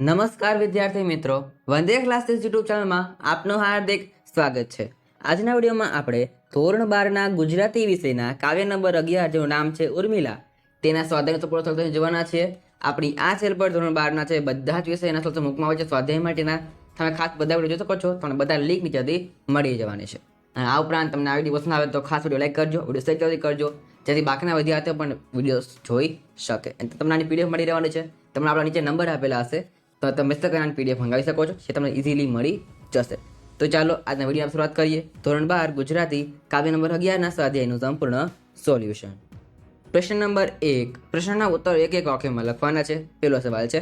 નમસ્કાર વિદ્યાર્થી મિત્રો. વંદે ક્લાસીસ યુટ્યુબ ચેનલમાં આપનું હાર્દિક સ્વાગત છે. આજના વિડીયોમાં આપણે ધોરણ બારના ગુજરાતી વિષયના કાવ્ય નંબર અગિયાર જેનું નામ છે ઉર્મિલા. તેના સ્વાધ્યાય સપોર્ટ થતો જોવાના છીએ આપણી આ ચેનલ પર ધોરણ બારના છે બધા જ વિષયના સૌથી મૂકમાં આવે છે. સ્વાધ્યાય માટેના તમે ખાસ બધા વીડિયો જોઈ શકો છો. તમને બધા લિંક નીચેથી મળી જવાની છે. અને આ ઉપરાંત તમને આ વીડિયો પસંદ આવે તો ખાસ વીડિયો લાઈક કરજો, વીડિયો શેર જલ્દી કરજો, જેથી બાકીના વિદ્યાર્થીઓ પણ વીડિયો જોઈ શકે. તમને આની પીડીએફ મળી રહેવાની છે. તમને આપણા નીચે નંબર આપેલા હશે. તો તમે કરીને પીડીએફ મંગાવી શકો છો, જે તમને ઇઝીલી મળી જશે. તો ચાલો, આજના વિડીયોમાં શરૂઆત કરીએ. ધોરણ બાર, ગુજરાતી, કાવ્ય નંબર અગિયારના સ્વાધ્યાયનું સંપૂર્ણ સોલ્યુશન પ્રશ્ન નંબર એક. પ્રશ્નના ઉત્તર એક એક વાક્યમાં લખવાના છે. પેલો સવાલ છે,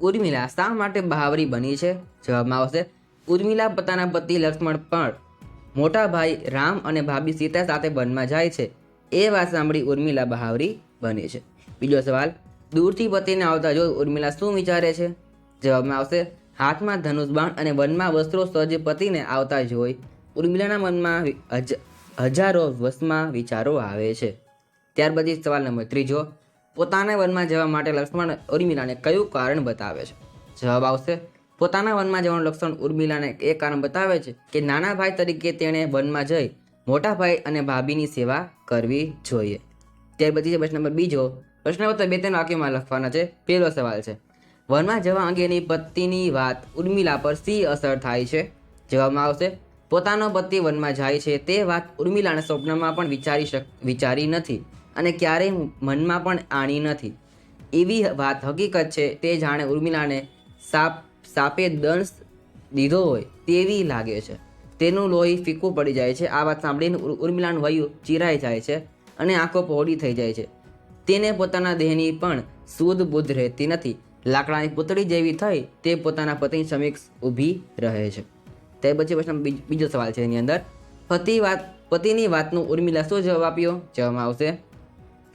ઉર્મિલા શા માટે બહાવરી બની છે? જવાબમાં આવશે, ઉર્મિલા પોતાના પતિ લક્ષ્મણ પણ મોટા ભાઈ રામ અને ભાભી સીતા સાથે વનમાં જાય છે. એ વાત સાંભળી ઉર્મિલા બહાવરી બની છે. બીજો સવાલ, દૂરથી પતિને આવતા જો ઉર્મિલા શું વિચારે છે? જવાબમાં આવશે, હાથમાં ધનુષ બાણ અને વનમાં વસ્ત્રો સજ્જ પતિને આવતા જોઈ ઉર્મિલાના મનમાં હજારો વસમાં વિચારો આવે છે. ત્યાર પછી સવાલ નંબર ત્રીજો, પોતાના વનમાં જવા માટે લક્ષ્મણ ઉર્મિલાને કયું કારણ બતાવે છે? જવાબ આવશે, પોતાના વનમાં જવાનું લક્ષ્મણ ઉર્મિલાને એ કારણ બતાવે છે કે નાના ભાઈ તરીકે તેણે વનમાં જઈ મોટા ભાઈ અને ભાભીની સેવા કરવી જોઈએ. ત્યાર પછી છે પ્રશ્ન નંબર બીજો પ્રશ્ન પત્ર બે ત્રણ વાક્યમાં લખવાના છે. પહેલો સવાલ છે વનમાં જવા અંગેની પત્નીની વાત ઉર્મિલા પર સી અસર થાય છે. જવાબમાં આવશે, પોતાનો પતિ વનમાં જાય છે તે વાત ઉર્મિલાને સ્વપ્નમાં પણ વિચારી શક, વિચારી નથી અને ક્યારેય મનમાં પણ આણી નથી. એવી વાત હકીકત છે તે જાણે ઉર્મિલાને સાપ, સાપે દંશ દીધો હોય તેવી લાગે છે. તેનું લોહી ફીકું પડી જાય છે. આ વાત સાંભળીને ઉર્મિલાનું વયું ચીરાઈ જાય છે અને આંખો પહોળી થઈ જાય છે. તેને પોતાના દેહની પણ શુદ્ધ બુદ્ધ રહેતી નથી. લાકડાની પૂતળી જેવી થઈ તે પોતાના પતિની સમીક્ષ ઊભી રહે છે. તે પછી પ્રશ્ન બીજો સવાલ છે એની અંદર. પતિ વાત, પતિની વાતનું ઉર્મિલા શું જવાબ આપ્યો? જવાબમાં આવશે,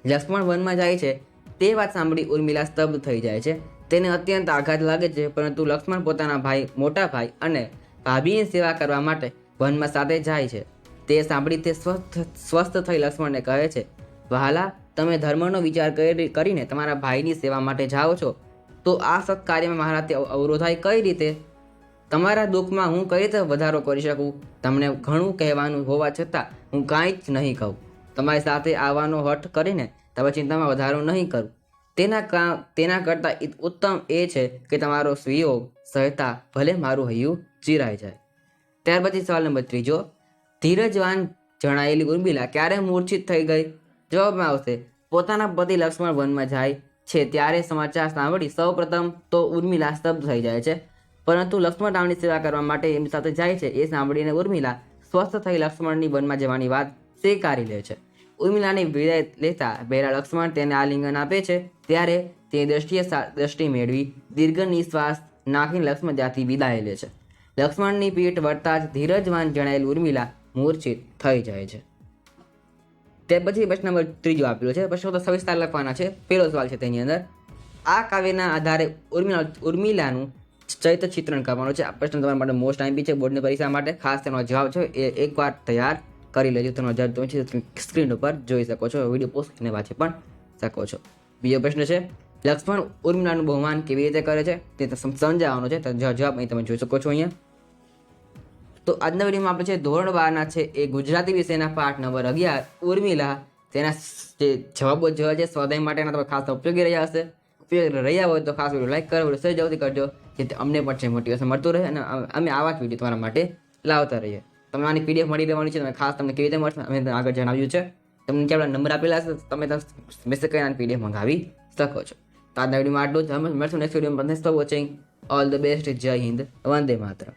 લક્ષ્મણ વનમાં જાય છે. તે વાત સાંભળી ઉર્મિલા સ્તબ્ધ થઈ જાય છે. તેને અત્યંત આઘાત લાગે છે, પરંતુ લક્ષ્મણ પોતાના ભાઈ, મોટા ભાઈ અને ભાભીની સેવા કરવા માટે વનમાં સાથે જાય છે. તે સાંભળી તે સ્વસ્થ સ્વસ્થ થઈ લક્ષ્મણને કહે છે, વહાલા, તમે ધર્મનો વિચાર કરી- કરીને તમારા ભાઈની સેવા માટે જાઓ છો. તો આ સત્કાર્યમાં મારાથી અવરોધાય કઈ રીતે? તમારા દુઃખમાં હું કઈ રીતે વધારો કરી શકું? તમને ઘણું કહેવાનું હોવા છતાં હું કાંઈ જ નહીં કહું. તમારી સાથે આવવાનો હઠ કરીને તમે ચિંતામાં વધારો નહીં કરું. તેના કા, તેના કરતાં ઉત્તમ એ છે કે તમારો વિયોગ સહેતા ભલે મારું હૈયું ચીરાઈ જાય. ત્યાર પછી સવાલ નંબર ત્રીજો. ધીરજવાન જણાયેલી ઉર્મિલા ક્યારે મૂર્છિત થઈ ગઈ? જવાબમાં આવશે, પોતાના પતિ લક્ષ્મણ વનમાં જાય છે ત્યારે સમાચાર સાંભળી સૌ પ્રથમ તો ઉર્મિલા સ્તબ્ધ થઈ જાય છે. પરંતુ લક્ષ્મણ રામની સેવા કરવા માટે એમની સાથે જાય છે એ સાંભળીને ઉર્મિલા સ્વસ્થ થઈ લક્ષ્મણની વનમાં જવાની વાત સ્વીકારી લે છે. ઉર્મિલાની વિદાય લેતા બેરા લક્ષ્મણ તેને આલિંગન આપે છે. ત્યારે તે દ્રષ્ટિએ દ્રષ્ટિ મેળવી દીર્ઘ નિશ્વાસ નાખીને લક્ષ્મણ ત્યાંથી વિદાય લે છે. લક્ષ્મણની પીઠ વળતા જ ધીરજવાન જણાયેલ ઉર્મિલા મૂર્છિત થઈ જાય છે. તે પછી પ્રશ્ન નંબર ત્રીજો આપેલો છે. પ્રશ્નો તો સવિસ્તાર લખવાના છે. પહેલો સવાલ છે તેની અંદર. આ કાવ્યના આધારે ઉર્મિલા, ઉર્મિલાનું ચૈત્ર ચિત્રણ કરવાનું છે. આ પ્રશ્ન તમારા માટે મોસ્ટ આઈપી છે. બોર્ડની પરીક્ષા માટે. ખાસ તેનો જવાબ છે. એ એકવાર તૈયાર કરી લેજો. તેનો જવાબ તમે સ્ક્રીન ઉપર જોઈ શકો છો. વીડિયો પોસ્ટ કરીને વાંચી પણ શકો છો. બીજો પ્રશ્ન છે, લક્ષ્મણ ઉર્મિલાનું બહુમાન કેવી રીતે કરે છે? તે સમ- સમજાવવાનો છે. જવાબ અહીં તમે જોઈ શકો છો અહીંયા. તો આજના વિડીયોમાં આપણે છે ધોરણ બારના છે એ ગુજરાતી વિષયના પાઠ નંબર અગિયાર, ઉર્મિલા, તેના જે જવાબો જેવા છે સ્વાધ્યાય માટેના તમે ખાસ ઉપયોગી રહ્યા હશે. ઉપયોગી રહ્યા હોય તો ખાસ વીડિયો લાઈક કરો, વીડિયો શેર જલ્દી કરજો, જેથી અમને પણ છે મોટિવેશન મળતું રહે અને અમે આવા જ વીડિયો તમારા માટે લાવતા રહીએ. તમને આની પીડીએફ મળી રહેવાની છે, તમે ખાસ તમને કેવી રીતે મળશે અમે આગળ જણાવ્યું છે. તમને આપણા નંબર આપેલા છે, તમે મેસેજ કરીને આની પીડીએફ મંગાવી શકો છો. તો આજના વિડીયોમાં આટલું જ. મળશું નેક્સ્ટ વિડીયોમાં. Thanks for watching all the best જય હિન્દ. વંદે માતરમ.